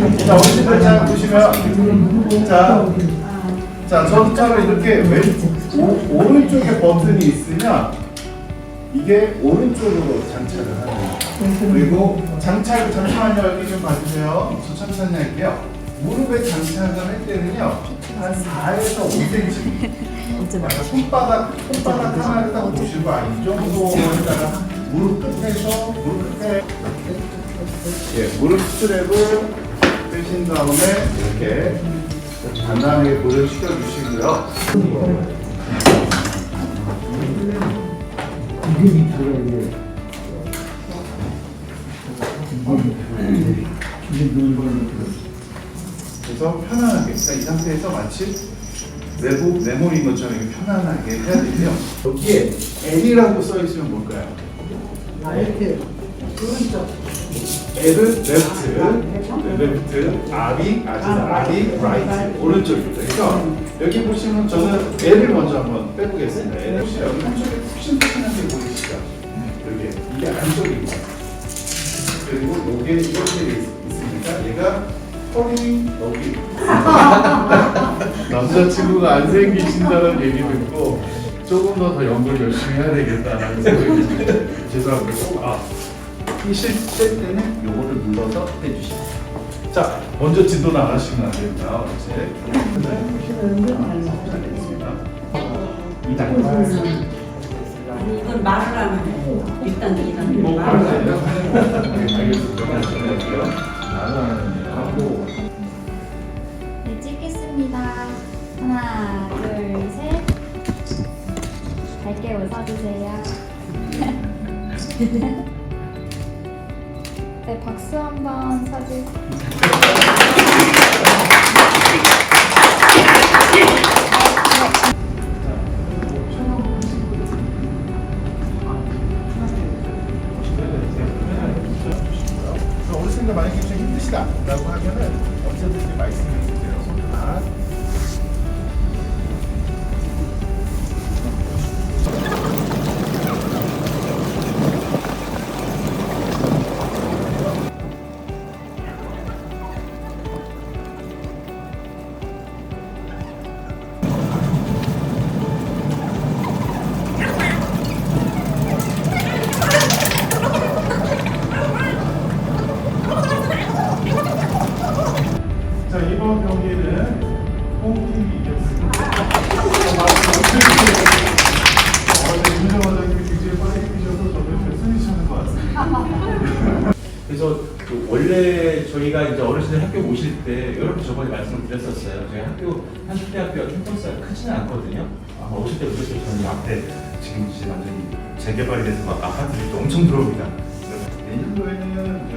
자, 어르신들 잘 보시면 자, 자, 저처럼 이렇게 왼 오, 오른쪽에 버튼이 있으면 이게 오른쪽으로 장착을 하는 거예요. 그리고 장착 잠시만요 여기 좀 봐주세요. 저 천천히 할게요. 무릎에 장착을 할 때는요 한 4에서 5cm. 약간 손바닥 손바닥 하나를 딱 보시고 아, 이 정도에다가 무릎 끝에서 무릎 끝에 예 무릎 스트랩을 빼신 다음에 이렇게 간단하게 고정시켜 주시고요. 그래서 편안하게 그러니까 이 상태에서 마치 내부 메모리인 것처럼 이렇게 편안하게 해야 되고요. 여기에 L이라고 써 있으면 뭘까요? L은 레프트, 레프트, R이 아, R이 라이트, 오른쪽입니다. 그래서 여기 보시면 저는 L을 먼저 한번 빼보겠습니다. L 혹시 여기 한쪽에 푹신푹신한 게 보이시죠? 여기 이게 안쪽입니다. 그리고 여기에 이렇게 있으니까 얘가 털이 여기 남자친구가 안 생기신다는 얘기 듣고 조금 더 더 연구를 열심히 해야 되겠다라는 생각이 듭니다. 죄송합니다. 아, 이실 때는 요거를 눌러서 해주시면 자, 먼저 진도 나가시면 안 됩니다. 알겠습니다. 이 단계 아니 이건 말을 하면 일단 이런 뭐 말을? 하면 네, 알겠습니다. 하고 네, 찍겠습니다. 하나, 둘, 셋. 밝게 웃어주세요. 네, 박수 한번. 그래 경기는 홈팀이 이겼습니다. 김민정 원장님이 굉장히 빠르게 뛰셔서 저도 좀 승리시는 것 같습니다. 그래서 그 원래 저희가 이제 어르신들 학교 오실 때 이렇게 저번에 말씀을 드렸었어요. 저희 학교 한국대 학교가 캠퍼스가 크지는 않거든요. 아마 오실 때 보셨을 저희 앞에 지금 이제 완전히 재개발이 돼서 막 아파트들이 또 엄청 들어옵니다. 내년도에는